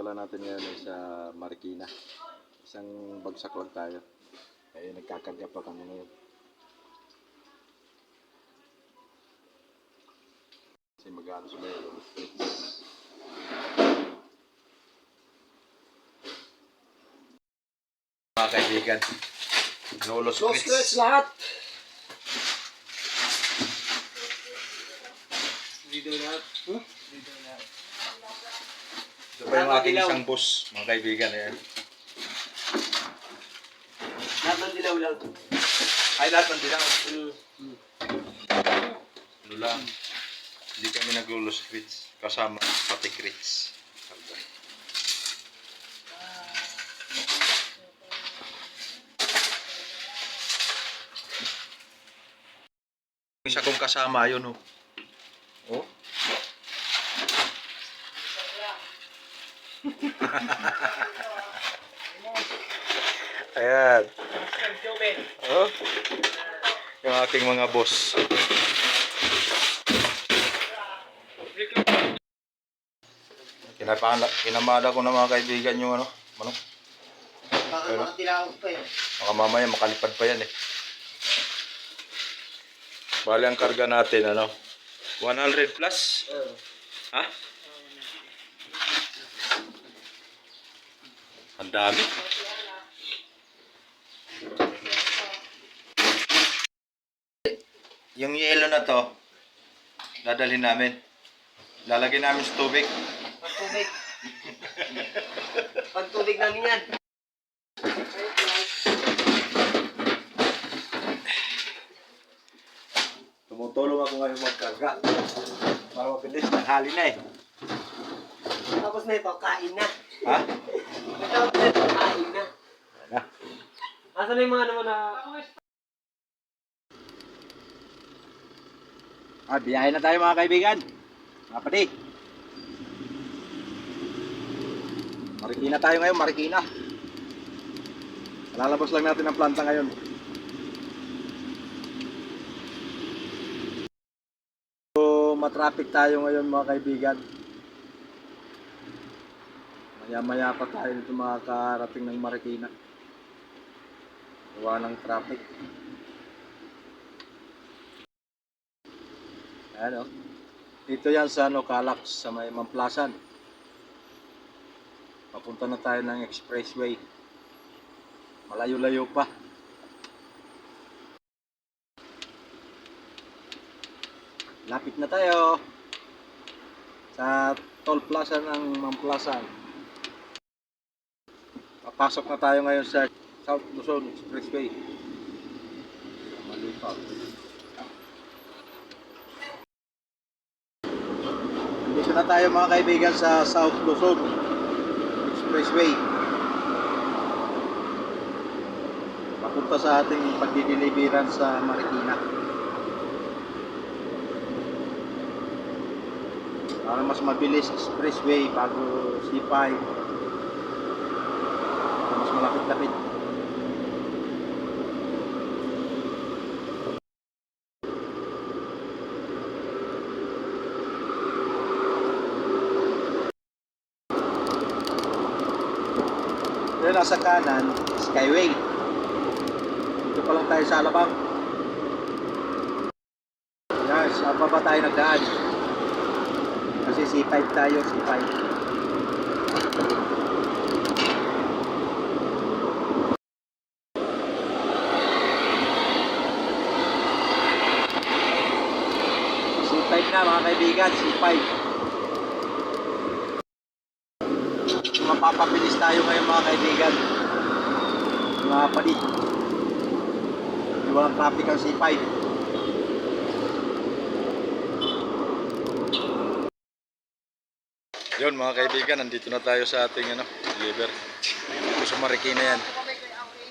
dala natin ngayon ay sa Marikina. Isang bagsak lang tayo. Kaya nagkakarga pa kami ngayon. Kasi mag-ano sila yung streets. Mga kaibigan, Lolo Los Streets. Crits lahat. Dito lahat. Hmm? Dito lahat. Ito pa yung aking isang boss, mga kaibigan. Ayan. Lahat ng dilaw lang. Ay, lahat ng dilaw. Hmm. Ano lang. Hindi kami nag-Lolo Streets. Kasama pati Crits. Isa kong kasama yun. Oh? Ayan. Oh. Yung aking mga boss. Kinapala, kinamada ko na mga kaibigan yung ano, ano, Baka mga tilawag pa eh. baka mamaya makalipad pa yan eh. Bali ang karga natin ano, 100 plus. Oo. Ha? Ang dami. Yung yelo na to, dadalhin namin. Lalagyan namin sa tubig. Pagtubig. Pagtubig namin yan. Tumutulong ako ngayon magkarga. Para mabilis, tanghali na eh. Tapos na ito, kain na. Ha? Tapos na ito, kain na. Na. Asa na yung mga naman na... Ah, biyahe na tayo mga kaibigan. Mga pati. Marikina tayo ngayon, Marikina. Lalabas lang natin ang planta ngayon. So, matraffic tayo ngayon mga kaibigan. Maya-maya pa tayo dito makakarating ng Marikina. Gawa ng traffic. Ayan o. Dito yan sa ano, Calax, sa may Mamplasan. Papunta na tayo ng expressway. Malayo-layo pa. Lapit na tayo. Sa toll plaza ng Mamplasan. Papasok na tayo ngayon sa South Luzon Expressway. Malipaw. Dito na tayo mga kaibigan sa South Luzon Expressway. Papunta sa ating pagdideliveran sa Marikina. Para mas mabilis expressway bago C5. Malapit-lapit. Yung nasa kanan, Skyway. Dito pa lang tayo sa Alabang. Yes, saan pa tayo nagdaan? Kasi C5 tayo, C5. C5 na mga kaibigan, C5. Mapapabilis tayo ngayon mga kaibigan. Mga pali. Hindi walang traffic ang C5. Yun mga kaibigan, nandito na tayo sa ating ano, deliver. Dito sa Marikina yan.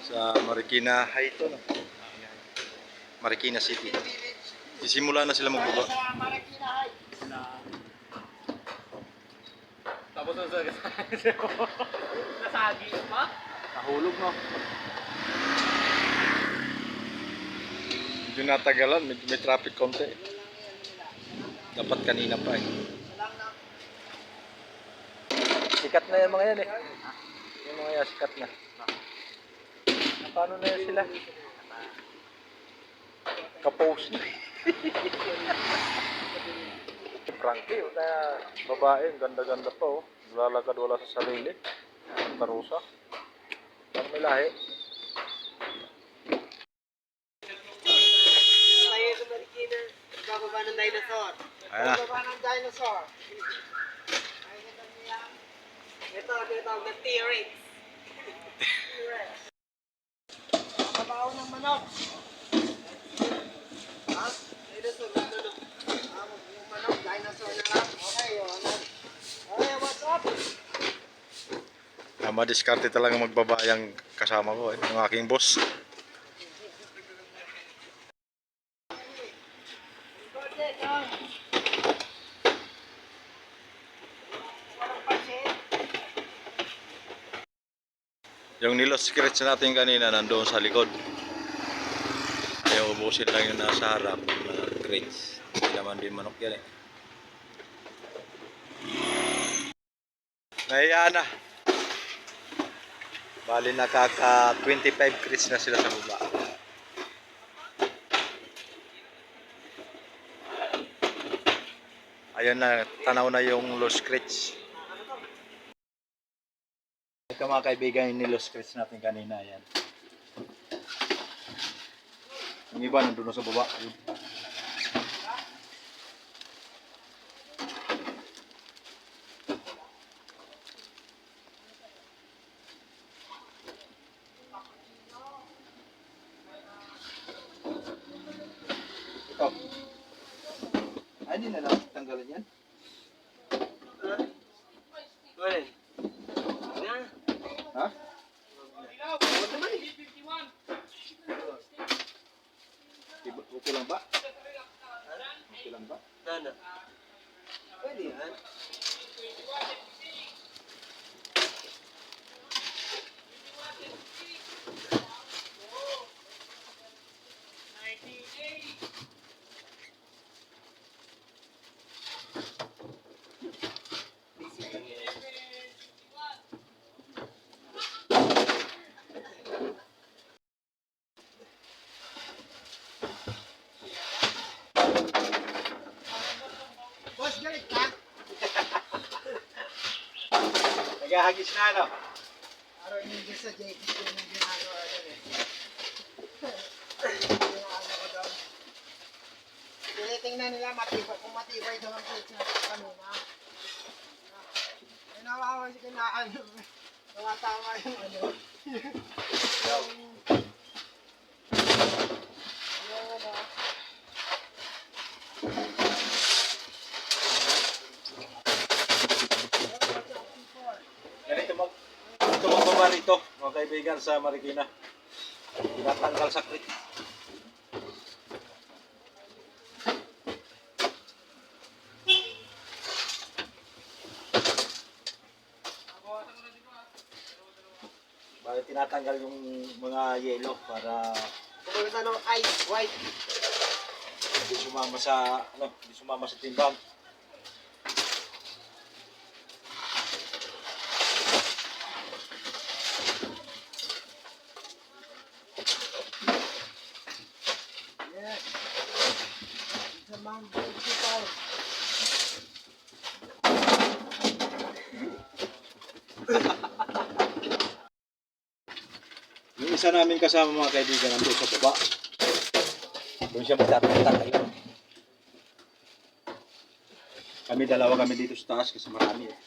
Sa Marikina High to, no? Marikina City. Sisimula na sila magbaba. Tapos na sa Nasagi pa? Nahulog no. Medyo natagalan, medyo may traffic konti. Dapat kanina pa eh. Sikat na yung mga yan eh. Yung mga yan, sikat na. Paano na yan sila? Kapos na. Frankie, na babae, ganda-ganda pa oh. Lalakad wala sa sarili. Tarusa. Parang may lahi. Tayo sa Marikina. Bababa ng dinosaur. Ayan. Bababa ng dinosaur. Ito, tinatawag na T-Rex. T-Rex. Kabaw ng manok. Ha? Dinosaur, manok. Ah, yung manok, dinosaur na lang. Okay, yun. Okay, what's up? Ah, madiskarte talaga magbaba yung kasama ko, eh, yung aking boss. Yung nilos secrets natin kanina nandoon sa likod. Ubusin lang yung nasa harap, mga crates. Hindi naman din manok yan eh. Nahiya na. Bali nakaka 25 crates na sila sa baba. Ayan na, tanaw na yung lost crates. Ito mga kaibigan yung nilos crates natin kanina. Ayan. Yung iba nandun na sa baba. Ayun. Nagahagis na ano? Araw hindi sa ko yung ginagawa Tinitingnan nila matibay, kung matibay daw ang plate na kanina. Ay nawawa si kinaan. Wala tama yung ano. yung... Yung ano. Ganito mag ito rito, mga kaibigan sa Marikina. Tinatanggal sa krit. Tinatanggal yung mga yelo para Kumbaga sa ano, ice, white. hindi sumama sa ano, hindi sumama sa timbang. Yes. It's a Mount Beautiful. Yung isa namin kasama mga kaibigan nandun sa baba. Doon siya magtatantak ayun. Kami dalawa kami dito sa taas kasi marami eh.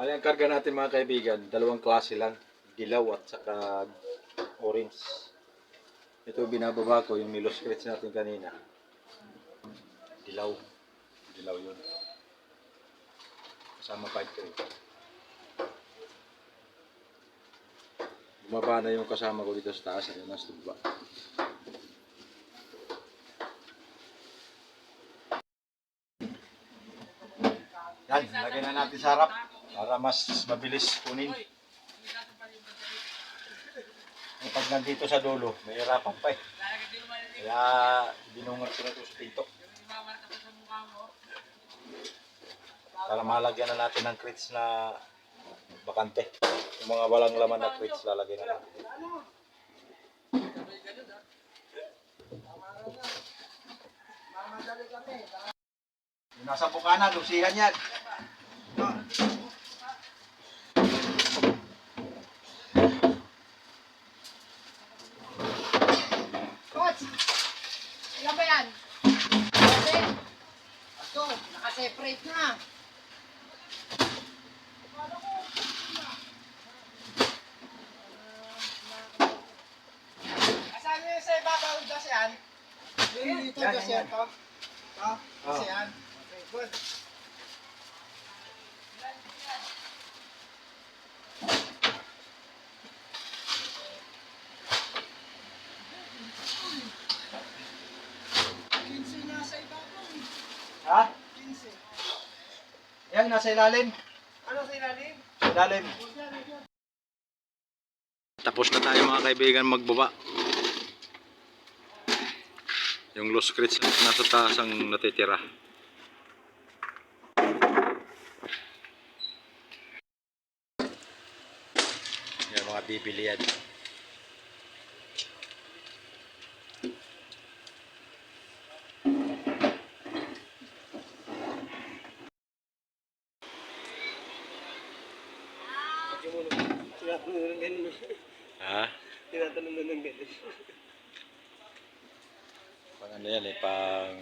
Ay, ang karga natin mga kaibigan, dalawang klase lang. Dilaw at saka orange. Ito binababa ko, yung Milo Scratch natin kanina. Dilaw. Dilaw yun. Kasama pa ito. Bumaba na yung kasama ko dito sa taas. Ayun, baba. Yan, lagyan na natin sa harap para mas mabilis kunin. Eh, pag nandito sa dulo, may hirapan pa eh. Kaya binungat ko na ito sa pinto. Para malagyan na natin ng crates na bakante. Yung mga walang laman na crates lalagyan na natin. Yung nasa bukana, lusihan yan. Coach! Ilan ba yan? Seven? Ito, naka-separate na. Asan yung sa ibabaw gas yan? Yung dito gas yan, to? To? Gas yan? Okay, good. Eh. Ha? Kinsi. Yan, nasa ilalim. Ano sa ilalim? Ilalim. Tapos na tayo mga kaibigan magbaba. Yung loose crates na nasa taas ang natitira. Yan mga bibili yan. Tinatanong mo ng ganun. Ha? Tinatanong mo ng ganun. Ano yan eh, pang